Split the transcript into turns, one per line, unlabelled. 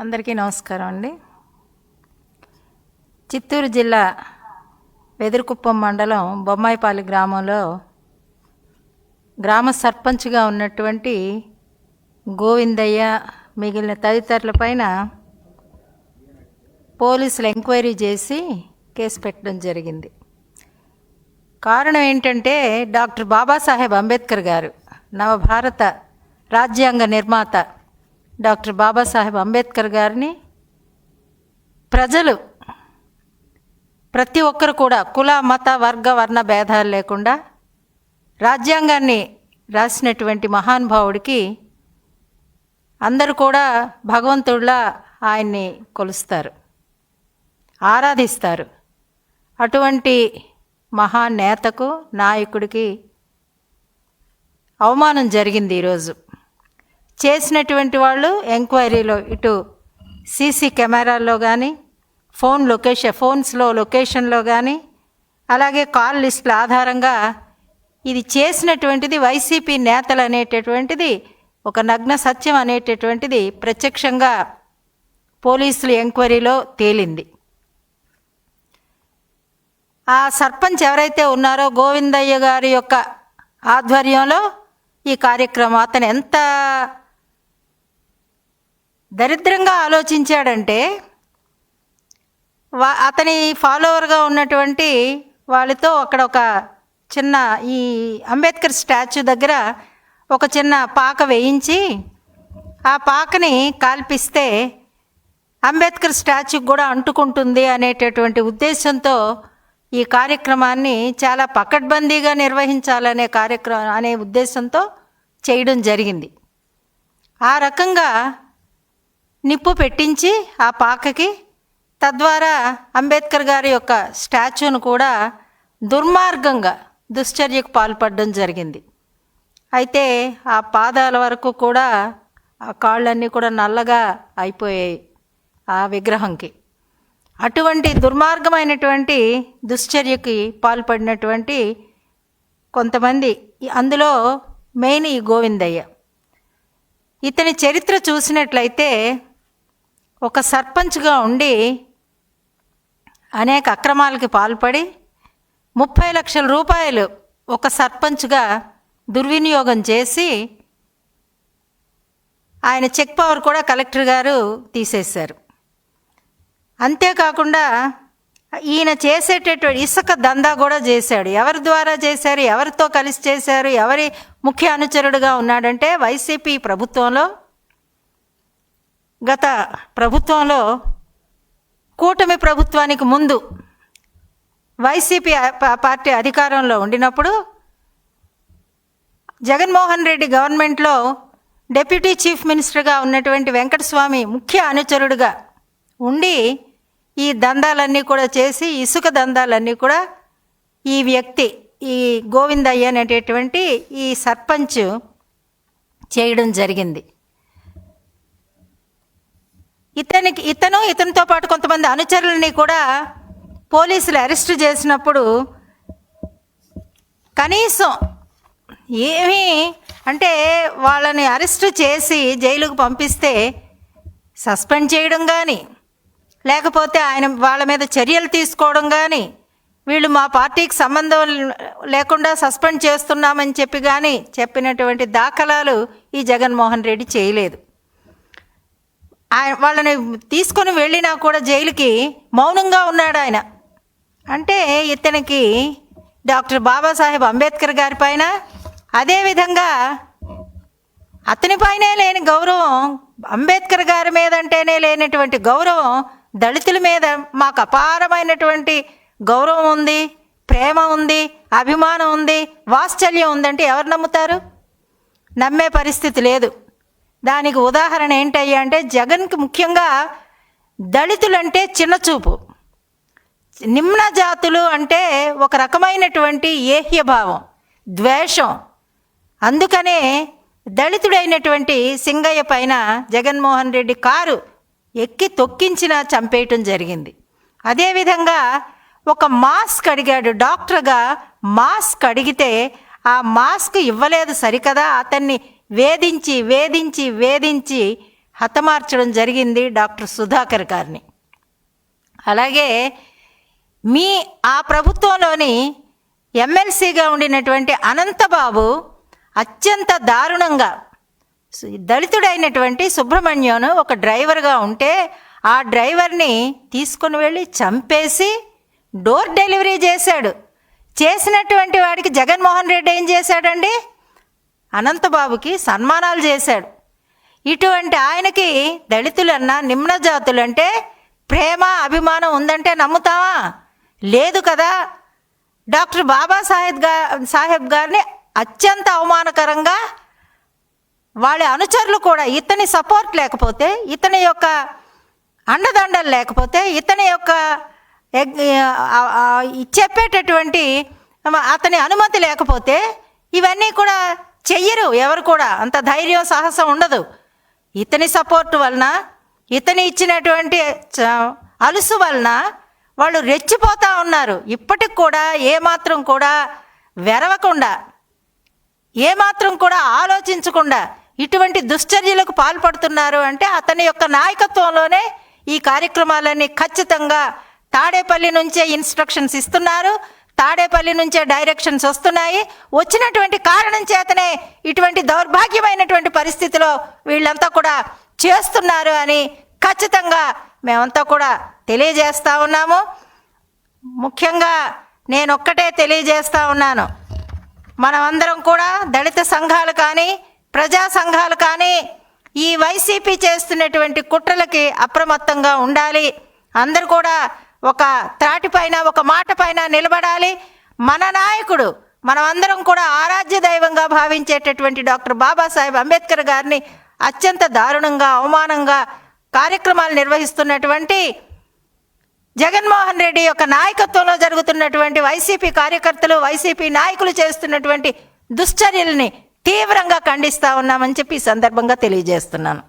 అందరికీ నమస్కారం అండి. చిత్తూరు జిల్లా వెదురుకుప్పం మండలం బొమ్మాయిపాలి గ్రామంలో గ్రామ సర్పంచ్గా ఉన్నటువంటి గోవిందయ్య మిగిలిన తదితరులపైన పోలీసులు ఎంక్వైరీ చేసి కేసు పెట్టడం జరిగింది. కారణం ఏంటంటే డాక్టర్ బాబాసాహెబ్ అంబేద్కర్ గారు నవభారత రాజ్యాంగ నిర్మాత డాక్టర్ బాబాసాహెబ్ అంబేద్కర్ గారిని. ప్రజలు ప్రతి ఒక్కరు కూడా కుల మత వర్గ వర్ణ భేదాలు లేకుండా రాజ్యాంగాన్ని రాసినటువంటి మహానుభావుడికి అందరూ కూడా భగవంతుడిలా ఆయన్ని కొలుస్తారు ఆరాధిస్తారు. అటువంటి మహానేతకు నాయకుడికి అవమానం జరిగింది ఈరోజు. చేసినటువంటి వాళ్ళు ఎంక్వైరీలో ఇటు సీసీ కెమెరాల్లో కానీ ఫోన్ లొకేషన్ ఫోన్స్లో లొకేషన్లో కానీ అలాగే కాల్ లిస్టుల ఆధారంగా ఇది చేసినటువంటిది వైసీపీ నేతలు అనేటటువంటిది ఒక నగ్న సత్యం అనేటటువంటిది ప్రత్యక్షంగా పోలీసులు ఎంక్వైరీలో తేలింది. ఆ సర్పంచ్ ఎవరైతే ఉన్నారో గోవిందయ్య గారి యొక్క ఆధ్వర్యంలో ఈ కార్యక్రమం అతను ఎంత దరిద్రంగా ఆలోచించాడంటే వా అతని ఫాలోవర్గా ఉన్నటువంటి వాళ్ళతో అక్కడ ఒక చిన్న ఈ అంబేద్కర్ స్టాచ్యూ దగ్గర ఒక చిన్న పాక వేయించి ఆ పాకని కాల్పిస్తే అంబేద్కర్ స్టాచ్యూ కూడా అంటుకుంటుంది అనేటటువంటి ఉద్దేశంతో ఈ కార్యక్రమాన్ని చాలా పకడ్బందీగా నిర్వహించాలనే కార్యక్రమం అనే ఉద్దేశంతో చేయడం జరిగింది. ఆ రకంగా నిప్పు పెట్టించి ఆ పాకకి తద్వారా అంబేద్కర్ గారి యొక్క స్టాచ్యూను కూడా దుర్మార్గంగా దుశ్చర్యకు పాల్పడడం జరిగింది. అయితే ఆ పాదాల వరకు కూడా ఆ కాళ్ళన్నీ కూడా నల్లగా అయిపోయాయి ఆ విగ్రహంకి. అటువంటి దుర్మార్గమైనటువంటి దుశ్చర్యకి పాల్పడినటువంటి కొంతమంది అందులో మెయిన్ ఈ గోవిందయ్య. ఇతని చరిత్ర చూసినట్లయితే ఒక సర్పంచ్గా ఉండి అనేక అక్రమాలకి పాల్పడి ముప్పై లక్షల రూపాయలు ఒక సర్పంచ్గా దుర్వినియోగం చేసి ఆయన చెక్ పవర్ కూడా కలెక్టర్ గారు తీసేశారు. అంతేకాకుండా ఈయన చేసేటటువంటి ఇసుక దందా కూడా చేశాడు. ఎవరి ద్వారా చేశారు? ఎవరితో కలిసి చేశారు? ఎవరి ముఖ్య అనుచరుడుగా ఉన్నాడంటే వైసీపీ ప్రభుత్వంలో గత ప్రభుత్వంలో కూటమి ప్రభుత్వానికి ముందు వైసీపీ పార్టీ అధికారంలో ఉండినప్పుడు జగన్మోహన్ రెడ్డి గవర్నమెంట్లో డెప్యూటీ చీఫ్ మినిస్టర్గా ఉన్నటువంటి వెంకటస్వామి ముఖ్య అనుచరుడుగా ఉండి ఈ దందాలన్నీ కూడా చేసి ఇసుక దందాలన్నీ కూడా ఈ వ్యక్తి ఈ గోవిందయ్య అనేటటువంటి ఈ సర్పంచ్ చేయడం జరిగింది. ఇతనికి ఇతను ఇతనితో పాటు కొంతమంది అనుచరులని కూడా పోలీసులు అరెస్ట్ చేసినప్పుడు కనీసం ఏమీ అంటే వాళ్ళని అరెస్ట్ చేసి జైలుకు పంపిస్తే సస్పెండ్ చేయడం కానీ లేకపోతే ఆయన వాళ్ళ మీద చర్యలు తీసుకోవడం కానీ వీళ్ళు మా పార్టీకి సంబంధం లేకుండా సస్పెండ్ చేస్తున్నామని చెప్పి కానీ చెప్పినటువంటి దాఖలాలు ఈ జగన్మోహన్ రెడ్డి చేయలేదు. ఆయన వాళ్ళని తీసుకొని వెళ్ళినా కూడా జైలుకి మౌనంగా ఉన్నాడు ఆయన. అంటే ఇతనికి డాక్టర్ బాబాసాహెబ్ అంబేద్కర్ గారి పైన అదేవిధంగా అతని పైనే లేని గౌరవం అంబేద్కర్ గారి మీద అంటేనే లేనటువంటి గౌరవం దళితుల మీద మాకు అపారమైనటువంటి గౌరవం ఉంది ప్రేమ ఉంది అభిమానం ఉంది వాత్సల్యం ఉందంటే ఎవరు నమ్ముతారు? నమ్మే పరిస్థితి లేదు. దానికి ఉదాహరణ ఏంటయ్యా అంటే జగన్కి ముఖ్యంగా దళితులంటే చిన్నచూపు నిమ్న జాతులు అంటే ఒక రకమైనటువంటి ఏహ్యభావం ద్వేషం. అందుకనే దళితుడైనటువంటి సింగయ్య పైన జగన్మోహన్ రెడ్డి కారు ఎక్కి తొక్కించిన చంపేయటం జరిగింది. అదేవిధంగా ఒక మాస్క్ అడిగాడు డాక్టర్గా మాస్క్ అడిగితే ఆ మాస్క్ ఇవ్వలేదు సరికదా? అతన్ని వేధించి వేధించి వేధించి హతమార్చడం జరిగింది డాక్టర్ సుధాకర్ గారిని. అలాగే మీ ఆ ప్రభుత్వంలోని ఎమ్మెల్సీగా ఉండినటువంటి అనంతబాబు అత్యంత దారుణంగా దళితుడైనటువంటి సుబ్రహ్మణ్యం ఒక డ్రైవర్గా ఉంటే ఆ డ్రైవర్ని తీసుకుని వెళ్ళి చంపేసి డోర్ డెలివరీ చేశాడు. చేసినటువంటి వాడికి జగన్మోహన్ రెడ్డి ఏం చేశాడండి? అనంతబాబుకి సన్మానాలు చేశాడు. ఇటువంటి ఆయనకి దళితులన్నా నిమ్న జాతులంటే ప్రేమ అభిమానం ఉందంటే నమ్ముతావా? లేదు కదా. డాక్టర్ బాబాసాహెబ్గా సాహెబ్ గారిని అత్యంత అవమానకరంగా వాళ్ళ అనుచరులు కూడా ఇతని సపోర్ట్ లేకపోతే ఇతని యొక్క అండదండలు లేకపోతే ఇతని యొక్క చెప్పేటటువంటి అతని అనుమతి లేకపోతే ఇవన్నీ కూడా చెయ్యరు ఎవరు కూడా. అంత ధైర్యం సాహసం ఉండదు. ఇతని సపోర్ట్ వలన ఇతని ఇచ్చినటువంటి చ- అలుసు వలన వాళ్ళు రెచ్చిపోతూ ఉన్నారు. ఇప్పటికి కూడా ఏమాత్రం కూడా వెరవకుండా ఏమాత్రం కూడా ఆలోచించకుండా ఇటువంటి దుశ్చర్యలకు పాల్పడుతున్నారు అంటే అతని యొక్క నాయకత్వంలోనే ఈ కార్యక్రమాలన్నీ ఖచ్చితంగా తాడేపల్లి నుంచే ఇన్స్ట్రక్షన్స్ ఇస్తున్నారు. తాడేపల్లి నుంచే డైరెక్షన్స్ వస్తున్నాయి. వచ్చినటువంటి కారణం చేతనే ఇటువంటి దౌర్భాగ్యమైనటువంటి పరిస్థితిలో వీళ్ళంతా కూడా చేస్తున్నారు అని ఖచ్చితంగా మేమంతా కూడా తెలియజేస్తా ఉన్నాము. ముఖ్యంగా నేను ఒక్కటే తెలియజేస్తా ఉన్నాను. మనమందరం కూడా దళిత సంఘాలు కానీ ప్రజా సంఘాలు కానీ ఈ వైసీపీ చేస్తున్నటువంటి కుట్రలకి అప్రమత్తంగా ఉండాలి. అందరు కూడా ఒక త్రాటిపైన ఒక మాట పైన నిలబడాలి. మన నాయకుడు మనమందరం కూడా ఆరాధ్య దైవంగా భావించేటటువంటి డాక్టర్ బాబాసాహెబ్ అంబేద్కర్ గారిని అత్యంత దారుణంగా అవమానంగా కార్యక్రమాలు నిర్వహిస్తున్నటువంటి జగన్మోహన్ రెడ్డి యొక్క నాయకత్వంలో జరుగుతున్నటువంటి వైసీపీ కార్యకర్తలు వైసీపీ నాయకులు చేస్తున్నటువంటి దుశ్చర్యల్ని తీవ్రంగా ఖండిస్తా ఉన్నామని చెప్పి ఈ సందర్భంగా తెలియజేస్తున్నాను.